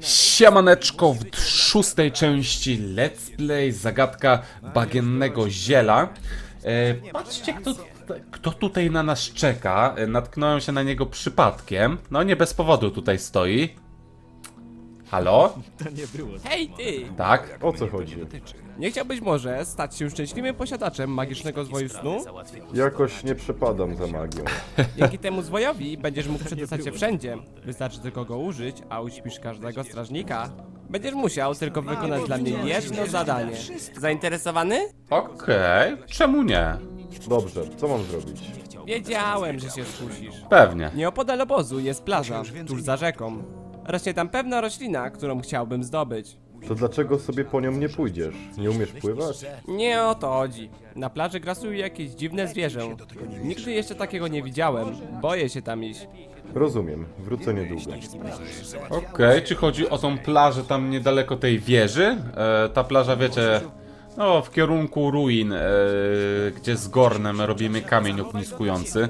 Siemaneczko w szóstej części Let's Play Zagadka Bagiennego Ziela. E, patrzcie, kto, kto tutaj na nas czeka. E, Natknąłem się na niego przypadkiem. No nie bez powodu tutaj stoi. Halo? To nie było. Hej ty! Tak? O co chodzi? Nie chciałbyś może stać się szczęśliwym posiadaczem magicznego zwoju snu? Jakoś nie przepadam za magią. Dzięki temu zwojowi będziesz mógł przedostać się wszędzie. Wystarczy tylko go użyć, a uśpisz każdego strażnika. Będziesz musiał tylko wykonać dla mnie jedno zadanie. Zainteresowany? Okej, czemu nie? Dobrze, co mam zrobić? Wiedziałem, że się skusisz. Pewnie. Nieopodal obozu jest plaża, tuż za rzeką. Rośnie tam pewna roślina, którą chciałbym zdobyć. To dlaczego sobie po nią nie pójdziesz? Nie umiesz pływać? Nie o to chodzi. Na plaży grasuje jakieś dziwne zwierzę. Nigdy jeszcze takiego nie widziałem. Boję się tam iść. Rozumiem, wrócę niedługo. Okej, czy chodzi o tą plażę tam niedaleko tej wieży? E, ta plaża, wiecie, no w kierunku ruin, e, gdzie z Gornem robimy kamień ogniskujący.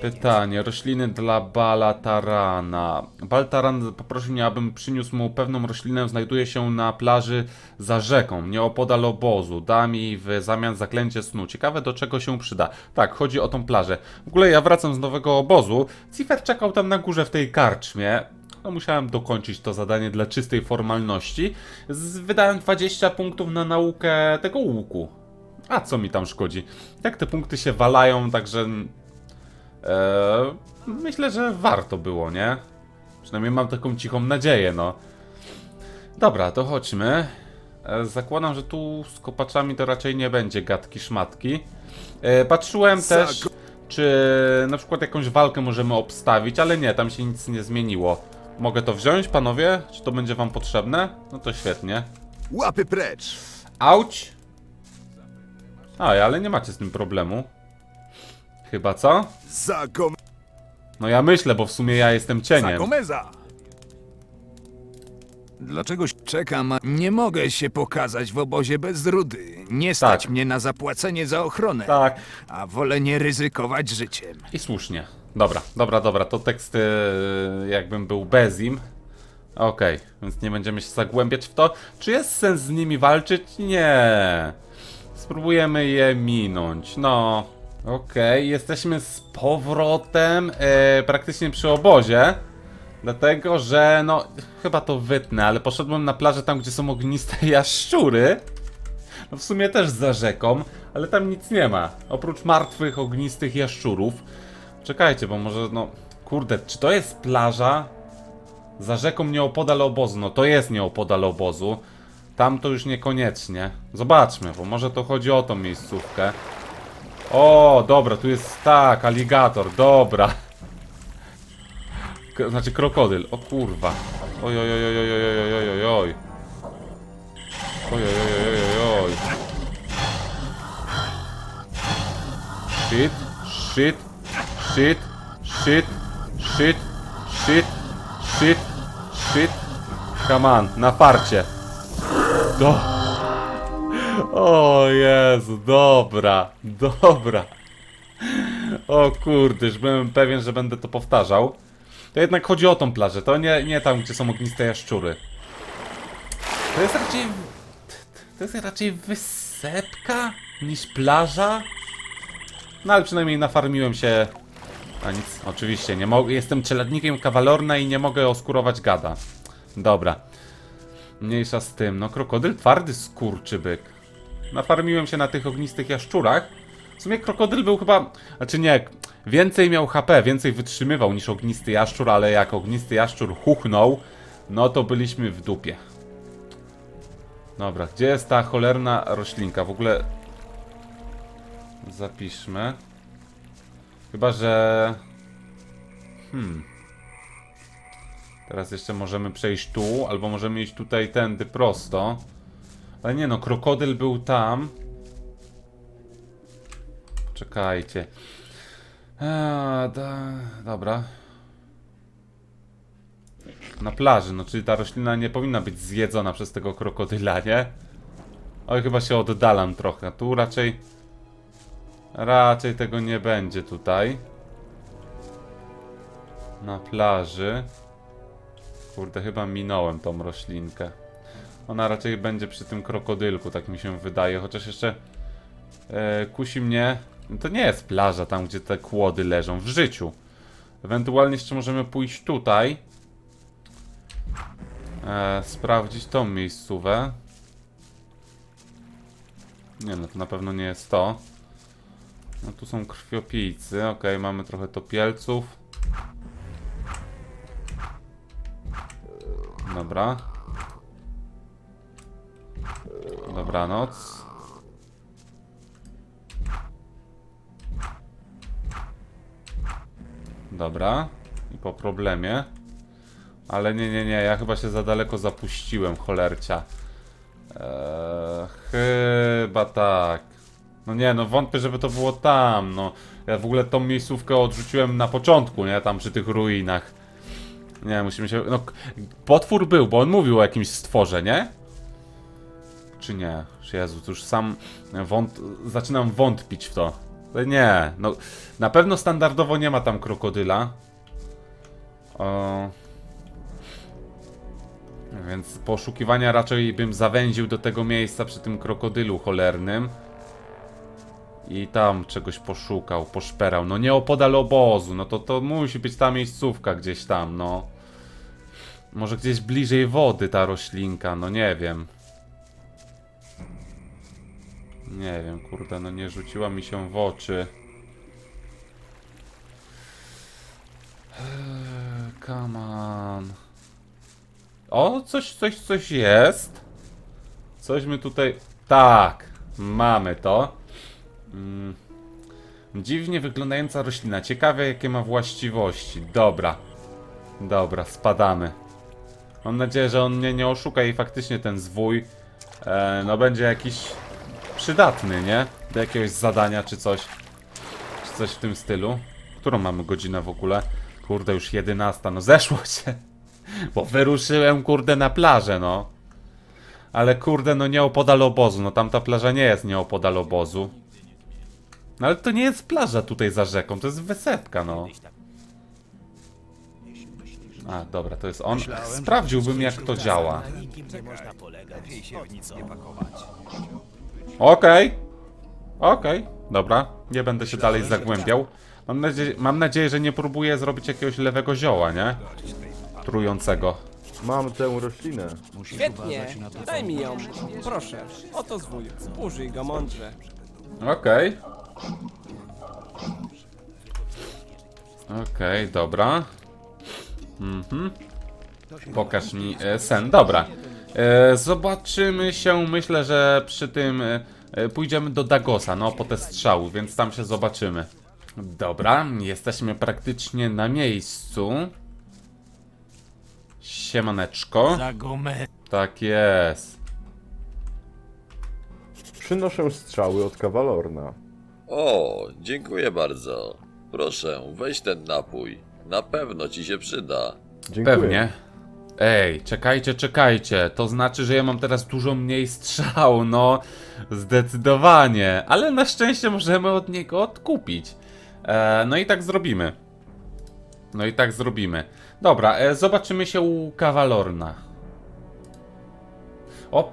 Pytanie, rośliny dla Balatarana. Baltaran poprosił mnie, abym przyniósł mu pewną roślinę, znajduje się na plaży za rzeką, nieopodal obozu. Da mi w zamian zaklęcie snu. Ciekawe do czego się przyda. Tak, chodzi o tą plażę. W ogóle ja wracam z nowego obozu. Cifer czekał tam na górze w tej karczmie. No, musiałem dokończyć to zadanie dla czystej formalności. Z, wydałem 20 punktów na naukę tego łuku. A co mi tam szkodzi? Tak te punkty się walają, także Eee, myślę, że warto było, nie? Przynajmniej mam taką cichą nadzieję, no. Dobra, to chodźmy. E, zakładam, że tu z kopaczami to raczej nie będzie gadki szmatki. E, patrzyłem też, czy na przykład jakąś walkę możemy obstawić, ale nie, tam się nic nie zmieniło. Mogę to wziąć, panowie? Czy to będzie wam potrzebne? No to świetnie. Łapy precz! Auć! Aj, ale nie macie z tym problemu. Chyba co? Za Gom... No ja myślę, bo w sumie ja jestem cieniem. Gomeza! Dlaczegoś czekam, a nie mogę się pokazać w obozie bez rudy. Nie stać Tak. mnie na zapłacenie za ochronę, Tak, a wolę nie ryzykować życiem. i słusznie. Dobra, dobra, dobra, to tekst e, jakbym był bez im. Okej, więc nie będziemy się zagłębiać w to. Czy jest sens z nimi walczyć? Nie. Spróbujemy je minąć. No, okej, jesteśmy z powrotem e, praktycznie przy obozie. Dlatego, że no, chyba to wytnę, ale poszedłem na plażę tam, gdzie są ogniste jaszczury. No w sumie też za rzeką, ale tam nic nie ma. Oprócz martwych, ognistych jaszczurów. Czekajcie, bo może, no... Kurde, czy to jest plaża? Za rzeką nieopodal obozu. No to jest nieopodal obozu. Tam to już niekoniecznie. Zobaczmy, bo może to chodzi o tą miejscówkę. O, dobra, tu jest tak, aligator, dobra. K znaczy krokodyl, o kurwa. Oj, oj, oj, oj, oj, oj, oj, oj, oj, oj. Oj, oj, oj, oj. Shit, shit, shit, shit, shit, shit, shit, shit. Come on, na farcie. Do. O Jezu, dobra, dobra. O kurde, już byłem pewien, że będę to powtarzał. To jednak chodzi o tą plażę, to nie, nie tam, gdzie są ogniste jaszczury. To jest raczej... To jest raczej wysepka niż plaża. No ale przynajmniej nafarmiłem się... A nic, oczywiście, nie mogę. Jestem czeladnikiem kawalorna i nie mogę oskurować gada. Dobra. Mniejsza z tym. No krokodyl twardy skurczybyk. Nafarmiłem się na tych ognistych jaszczurach. W sumie krokodyl był chyba... Znaczy nie, więcej miał HP, więcej wytrzymywał niż ognisty jaszczur, ale jak ognisty jaszczur huchnął, no to byliśmy w dupie. Dobra, gdzie jest ta cholerna roślinka? W ogóle... Zapiszmy. Chyba, że... Hmm. Teraz jeszcze możemy przejść tu, albo możemy iść tutaj tędy prosto. Ale nie no, krokodyl był tam. Czekajcie. Da, dobra. Na plaży, no czyli ta roślina nie powinna być zjedzona przez tego krokodyla, nie? Oj, chyba się oddalam trochę. Tu raczej... Raczej tego nie będzie tutaj. Na plaży. Kurde, chyba minąłem tą roślinkę. Ona raczej będzie przy tym krokodylku, tak mi się wydaje, chociaż jeszcze e, kusi mnie. To nie jest plaża tam, gdzie te kłody leżą w życiu. Ewentualnie jeszcze możemy pójść tutaj. E, sprawdzić tą miejscówę. Nie no, to na pewno nie jest to. No tu są krwiopijcy, okej, mamy trochę topielców. Dobra. Dobranoc. Dobra. I po problemie. Ale nie, nie, nie, ja chyba się za daleko zapuściłem, cholercia. Eee, chyba tak. No nie, no wątpię, żeby to było tam, no. Ja w ogóle tą miejscówkę odrzuciłem na początku, nie? Tam przy tych ruinach. Nie, musimy się... No, potwór był, bo on mówił o jakimś stworze, nie? Czy nie? Jezu, już sam wąt... zaczynam wątpić w to. Ale Nie, no na pewno standardowo nie ma tam krokodyla. O... Więc poszukiwania raczej bym zawęził do tego miejsca przy tym krokodylu cholernym. I tam czegoś poszukał, poszperał. No nie opodal obozu, no to to musi być ta miejscówka gdzieś tam, no. Może gdzieś bliżej wody ta roślinka, no nie wiem. Nie wiem, kurde, no nie rzuciła mi się w oczy. Eee, Come on. O, coś, coś, coś jest. Coś my tutaj... Tak, mamy to. Mm. Dziwnie wyglądająca roślina. Ciekawe, jakie ma właściwości. Dobra. Dobra, spadamy. Mam nadzieję, że on mnie nie oszuka i faktycznie ten zwój e, no będzie jakiś przydatny, nie? Do jakiegoś zadania czy coś. Czy coś w tym stylu. Którą mamy godzinę w ogóle? Kurde, już 11. No zeszło się. Bo wyruszyłem, kurde, na plażę, no. Ale kurde, no nie opodal obozu. No tamta plaża nie jest nieopodal obozu. No ale to nie jest plaża tutaj za rzeką, to jest wysepka, no. A, dobra, to jest on. Sprawdziłbym, jak to działa. Okej. Okej, dobra. Nie będę się dalej zagłębiał. Mam, nadzie mam nadzieję, że nie próbuję zrobić jakiegoś lewego zioła, nie? Trującego. Mam tę roślinę. Świetnie, daj mi ją. Proszę, oto zwój. Użyj go mądrze. Okej. Okej, dobra. Mhm. Pokaż mi e, sen. Dobra. E, zobaczymy się, myślę, że przy tym e, e, pójdziemy do Dagosa, no, po te strzały, więc tam się zobaczymy. Dobra, jesteśmy praktycznie na miejscu. Siemaneczko. Tak jest. Przynoszę strzały od kawalorna. O, dziękuję bardzo. Proszę, weź ten napój. Na pewno ci się przyda. Dziękuję. Pewnie. Ej, czekajcie, czekajcie. To znaczy, że ja mam teraz dużo mniej strzał, no. Zdecydowanie. Ale na szczęście możemy od niego odkupić. E, no i tak zrobimy. No i tak zrobimy. Dobra, e, zobaczymy się u Kawalorna. O,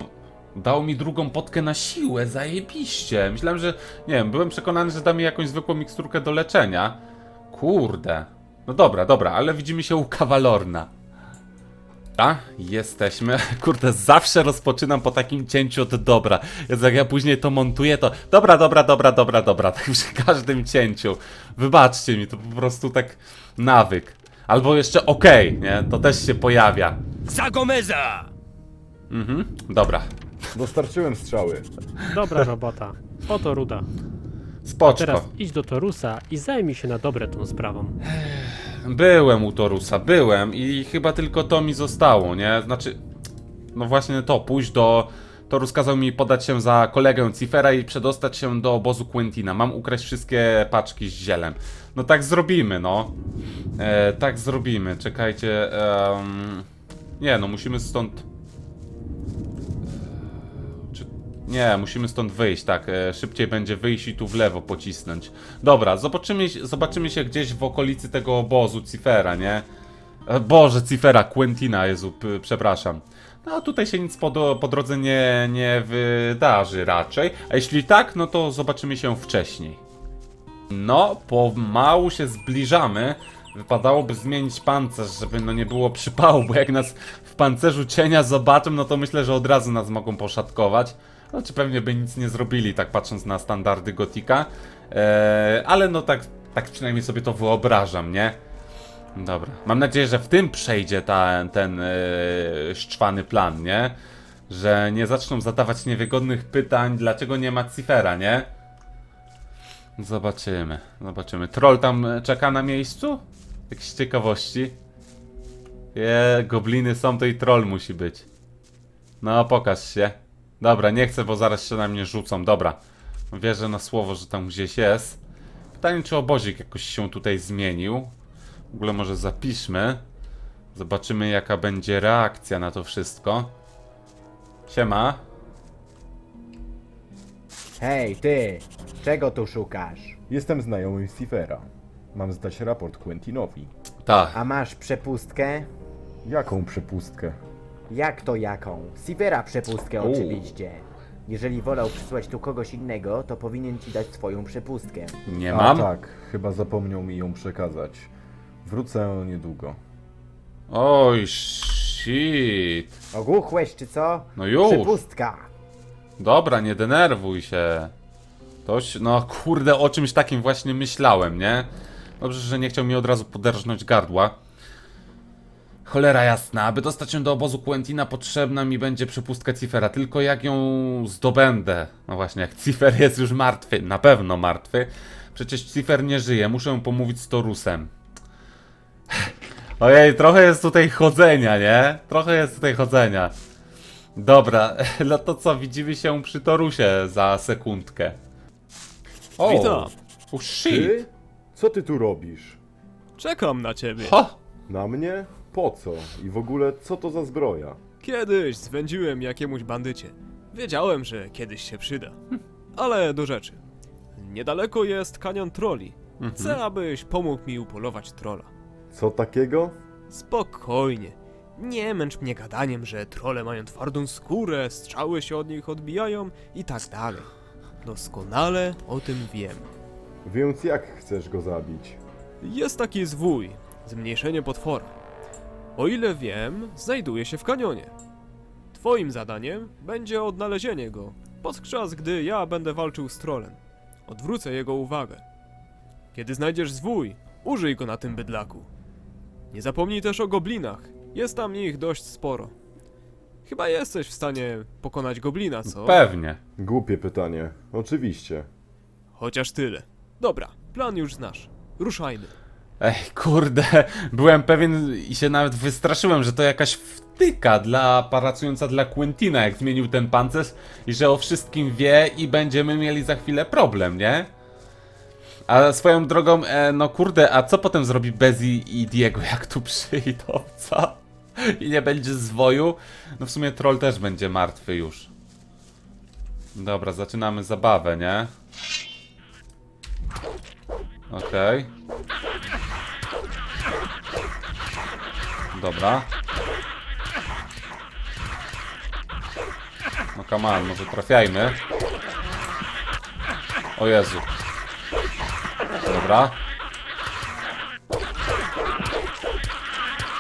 dał mi drugą potkę na siłę, zajebiście. Myślałem, że, nie wiem, byłem przekonany, że da mi jakąś zwykłą miksturkę do leczenia. Kurde. No dobra, dobra, ale widzimy się u Kawalorna. A, jesteśmy. Kurde, zawsze rozpoczynam po takim cięciu od dobra. Więc jak ja później to montuję, to dobra, dobra, dobra, dobra, dobra. Tak przy każdym cięciu. Wybaczcie mi, to po prostu tak nawyk. Albo jeszcze okej, nie? To też się pojawia. Zagomeza! Mhm, dobra. Dostarczyłem strzały. Dobra robota. Oto ruda. Spoczko. Teraz idź do Torusa i zajmij się na dobre tą sprawą. Byłem u Torusa, byłem i chyba tylko to mi zostało, nie? Znaczy, no właśnie to, pójść do... Torus kazał mi podać się za kolegę Cifera i przedostać się do obozu Quentina. Mam ukraść wszystkie paczki z zielem. No tak zrobimy, no. E, tak zrobimy, czekajcie. em, nie, no musimy stąd... Nie, musimy stąd wyjść, tak. E, szybciej będzie wyjść i tu w lewo pocisnąć. Dobra, zobaczymy, zobaczymy się gdzieś w okolicy tego obozu Cifera, nie? E, Boże, Cifera, Quentina, Jezu, p- przepraszam. No tutaj się nic po, do, po drodze nie, nie wydarzy raczej. A jeśli tak, no to zobaczymy się wcześniej. No, pomału się zbliżamy. Wypadałoby zmienić pancerz, żeby no nie było przypału, bo jak nas w pancerzu cienia zobaczą, no to myślę, że od razu nas mogą poszatkować. Znaczy pewnie by nic nie zrobili, tak patrząc na standardy Gotika. Eee, ale no tak, tak przynajmniej sobie to wyobrażam, nie? Dobra. Mam nadzieję, że w tym przejdzie ta, ten yy, szczwany plan, nie? Że nie zaczną zadawać niewygodnych pytań, dlaczego nie ma Cifera, nie? Zobaczymy, zobaczymy. Troll tam e, czeka na miejscu? Jakieś ciekawości? Je, gobliny są, to i troll musi być. No, pokaż się. Dobra, nie chcę, bo zaraz się na mnie rzucą. Dobra. Wierzę na słowo, że tam gdzieś jest. Pytanie, czy obozik jakoś się tutaj zmienił. W ogóle może zapiszmy. Zobaczymy, jaka będzie reakcja na to wszystko. Siema. Hej, ty! Czego tu szukasz? Jestem znajomym Cifera. Mam zdać raport Quentinowi. Tak. A masz przepustkę? Jaką przepustkę? Jak to jaką? Sivera przepustkę U. oczywiście. Jeżeli wolał przysłać tu kogoś innego, to powinien ci dać swoją przepustkę. Nie A mam. tak, chyba zapomniał mi ją przekazać. Wrócę niedługo. Oj, shit. Ogłuchłeś czy co? No już. Przepustka! Dobra, nie denerwuj się. Toś, no kurde, o czymś takim właśnie myślałem, nie? Dobrze, że nie chciał mi od razu poderżnąć gardła. Cholera jasna, aby dostać się do obozu Quentina potrzebna mi będzie przepustka Cifera, tylko jak ją zdobędę? No właśnie, jak Cifer jest już martwy, na pewno martwy. Przecież Cifer nie żyje, muszę pomówić z Torusem. Ojej, trochę jest tutaj chodzenia, nie? Trochę jest tutaj chodzenia. Dobra, no to co, widzimy się przy Torusie za sekundkę. O, Witam. Oh shit. Ty? Co ty tu robisz? Czekam na ciebie. Ha! Na mnie? Po co? I w ogóle co to za zbroja? Kiedyś zwędziłem jakiemuś bandycie. Wiedziałem, że kiedyś się przyda. Ale do rzeczy. Niedaleko jest kanion troli. Chcę, abyś pomógł mi upolować trola. Co takiego? Spokojnie. Nie męcz mnie gadaniem, że trole mają twardą skórę, strzały się od nich odbijają i tak dalej. Doskonale o tym wiem. Więc jak chcesz go zabić? Jest taki zwój, zmniejszenie potwora. O ile wiem, znajduje się w kanionie. Twoim zadaniem będzie odnalezienie go, podczas gdy ja będę walczył z trolem. Odwrócę jego uwagę. Kiedy znajdziesz zwój, użyj go na tym bydlaku. Nie zapomnij też o goblinach, jest tam ich dość sporo. Chyba jesteś w stanie pokonać goblina, co? Pewnie. Głupie pytanie. Oczywiście. Chociaż tyle. Dobra, plan już znasz. Ruszajmy. Ej, kurde, byłem pewien i się nawet wystraszyłem, że to jakaś wtyka dla pracująca dla Quentina, jak zmienił ten pancerz i że o wszystkim wie i będziemy mieli za chwilę problem, nie? A swoją drogą, e, no kurde, a co potem zrobi Bezi i Diego, jak tu przyjdą, co? I nie będzie zwoju? No w sumie troll też będzie martwy już. Dobra, zaczynamy zabawę, nie? Okej. Dobra. No come on, może trafiajmy. O Jezu. Dobra.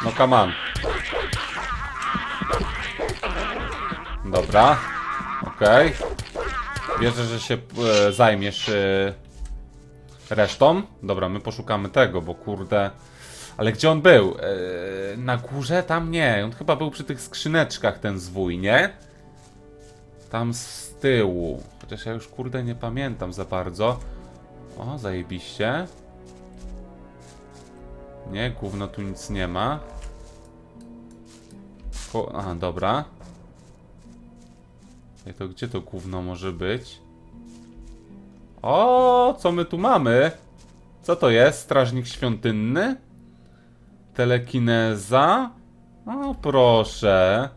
No come on. Dobra. Okej. Wierzę, że się e, zajmiesz e, resztą. Dobra, my poszukamy tego, bo kurde... Ale gdzie on był? Eee, na górze? Tam nie. On chyba był przy tych skrzyneczkach, ten zwój, nie? Tam z tyłu. Chociaż ja już kurde nie pamiętam za bardzo. O, zajebiście. Nie, gówno tu nic nie ma. Ko Aha, dobra. Ej, to gdzie to gówno może być? O, co my tu mamy? Co to jest? Strażnik świątynny? Telekineza? O, proszę.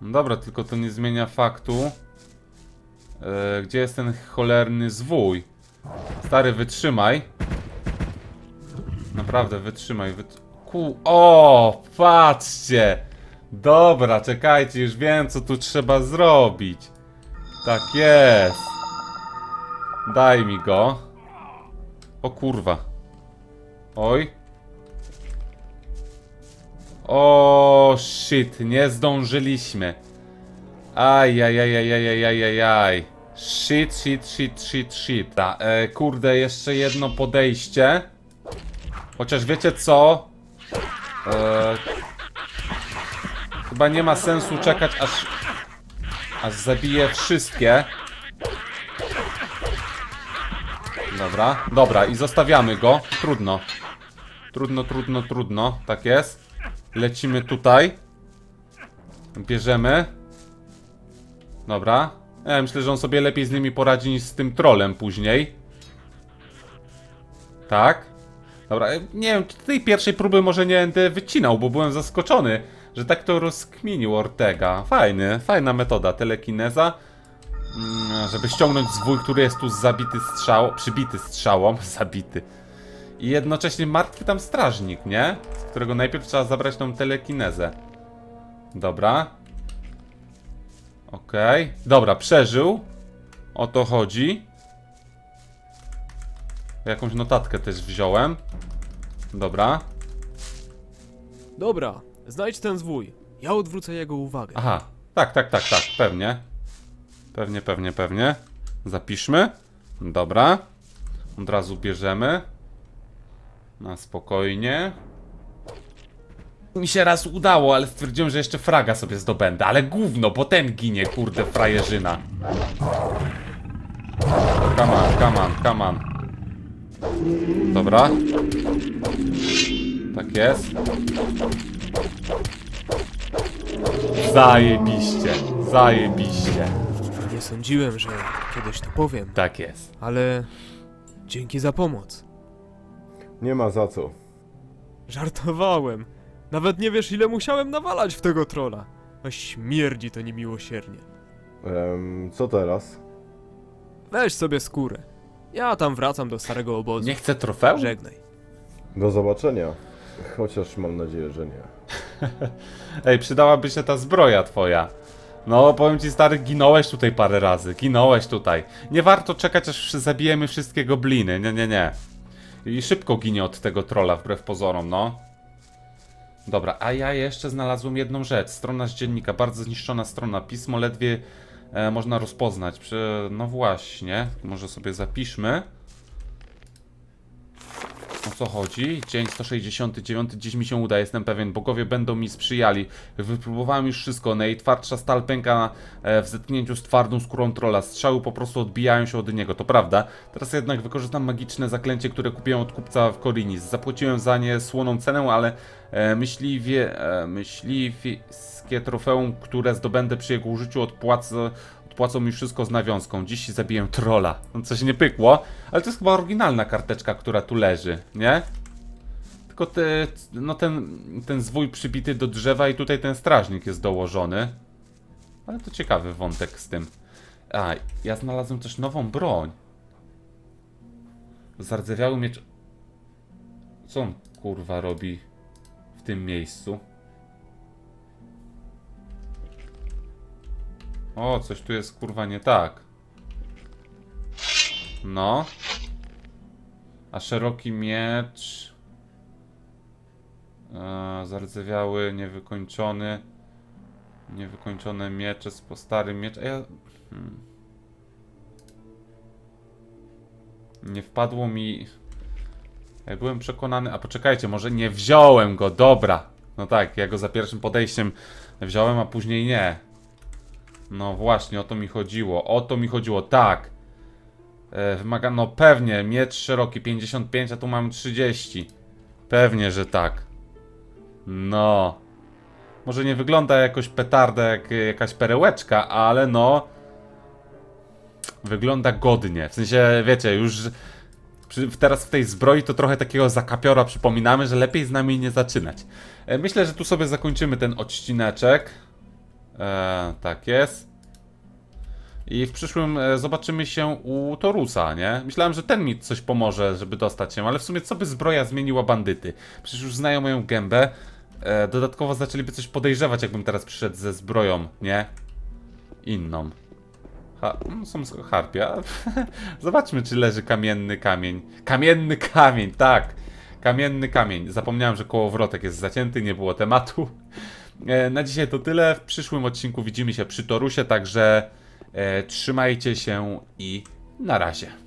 No Dobra, tylko to nie zmienia faktu. E, gdzie jest ten cholerny zwój? Stary, wytrzymaj. naprawdę, wytrzymaj, wyt... Ku... O, patrzcie! Dobra, czekajcie, już wiem, co tu trzeba zrobić. Tak jest. Daj mi go. O kurwa. Oj. O shit, nie zdążyliśmy. Aj, aj, aj, aj, aj, aj, aj, aj. Shit, shit, shit, shit, shit. Ta, e, kurde, jeszcze jedno podejście. Chociaż wiecie co? E, chyba nie ma sensu czekać aż... Aż zabiję wszystkie. Dobra, dobra i zostawiamy go. Trudno. Trudno, trudno, trudno. Tak jest. Lecimy tutaj. Bierzemy. Dobra. Ja myślę, że on sobie lepiej z nimi poradzi niż z tym trolem później. Tak. Dobra, e, nie wiem, tej pierwszej próby może nie będę wycinał, bo byłem zaskoczony, że tak to rozkminił Ortega. Fajny, fajna metoda, telekineza. Mm, żeby ściągnąć zwój, który jest tu zabity strzał, przybity strzałą, zabity. I jednocześnie martwy tam strażnik, nie? Z którego najpierw trzeba zabrać tą telekinezę. Dobra. Okej. Dobra, przeżył. O to chodzi. Jakąś notatkę też wziąłem. Dobra. Dobra, znajdź ten zwój. Ja odwrócę jego uwagę. Aha. Tak, tak, tak, tak. Pewnie. Pewnie, pewnie, pewnie. Zapiszmy. Dobra. Od razu bierzemy. Na spokojnie. Mi się raz udało, ale stwierdziłem, że jeszcze fraga sobie zdobędę. Ale gówno, bo ten ginie, kurde, frajerzyna. Come on, come on, come on. Dobra. Tak jest. Zajebiście, zajebiście. Sądziłem, że kiedyś to powiem, Tak jest. ale dzięki za pomoc. Nie ma za co. Żartowałem. Nawet nie wiesz, ile musiałem nawalać w tego trola. A śmierdzi to niemiłosiernie. Em, co teraz? Weź sobie skórę. Ja tam wracam do starego obozu. Nie chcę trofeum? Żegnaj. Do zobaczenia. Chociaż mam nadzieję, że nie. Ej, przydałaby się ta zbroja twoja. No, powiem ci stary, ginąłeś tutaj parę razy. Ginąłeś tutaj. Nie warto czekać, aż zabijemy wszystkie gobliny. Nie, nie, nie. I szybko ginie od tego trolla, wbrew pozorom, no. Dobra, a ja jeszcze znalazłem jedną rzecz. Strona z dziennika, bardzo zniszczona strona. Pismo ledwie e, można rozpoznać. Przy... No właśnie, może sobie zapiszmy. O co chodzi? Dzień 169, dziś mi się uda, jestem pewien. Bogowie będą mi sprzyjali. Wypróbowałem już wszystko. Najtwardsza stal pęka e, w zetknięciu z twardą skórą trolla. Strzały po prostu odbijają się od niego, to prawda. Teraz jednak wykorzystam magiczne zaklęcie, które kupiłem od kupca w Korinis. Zapłaciłem za nie słoną cenę, ale e, myśliwie, e, trofeum, które zdobędę przy jego użyciu odpłacę Odpłacą mi wszystko z nawiązką. Dziś zabiję trolla. No coś nie pykło, ale to jest chyba oryginalna karteczka, która tu leży, nie? Tylko te, no ten, ten zwój przybity do drzewa i tutaj ten strażnik jest dołożony. Ale to ciekawy wątek z tym. A, ja znalazłem też nową broń. Zardzewiały miecz... Co on kurwa robi w tym miejscu? O, coś tu jest kurwa nie tak. No. A szeroki miecz. E, zardzewiały, niewykończony. Niewykończone miecze, po starym miecz. A ja... Hmm. Nie wpadło mi... Ja byłem przekonany... A poczekajcie, może nie wziąłem go, dobra. No tak, ja go za pierwszym podejściem wziąłem, a później nie. No właśnie, o to mi chodziło. O to mi chodziło, tak. E, wymaga, no pewnie, miecz szeroki 55, a tu mam 30. Pewnie, że tak. No. Może nie wygląda jakoś petarda jak jakaś perełeczka, ale no. Wygląda godnie. W sensie, wiecie, już teraz w tej zbroi to trochę takiego zakapiora przypominamy, że lepiej z nami nie zaczynać. E, myślę, że tu sobie zakończymy ten odcineczek. E, tak jest. I w przyszłym e, zobaczymy się u Torusa, nie? Myślałem, że ten mi coś pomoże, żeby dostać się, ale w sumie co by zbroja zmieniła bandyty? Przecież już znają moją gębę. E, dodatkowo zaczęliby coś podejrzewać, jakbym teraz przyszedł ze zbroją, nie? Inną. Ha, no, są z- harpia. Zobaczmy, czy leży kamienny kamień. Kamienny kamień, tak. Kamienny kamień. Zapomniałem, że kołowrotek jest zacięty, nie było tematu. E, na dzisiaj to tyle. W przyszłym odcinku widzimy się przy Torusie, także e, trzymajcie się i na razie.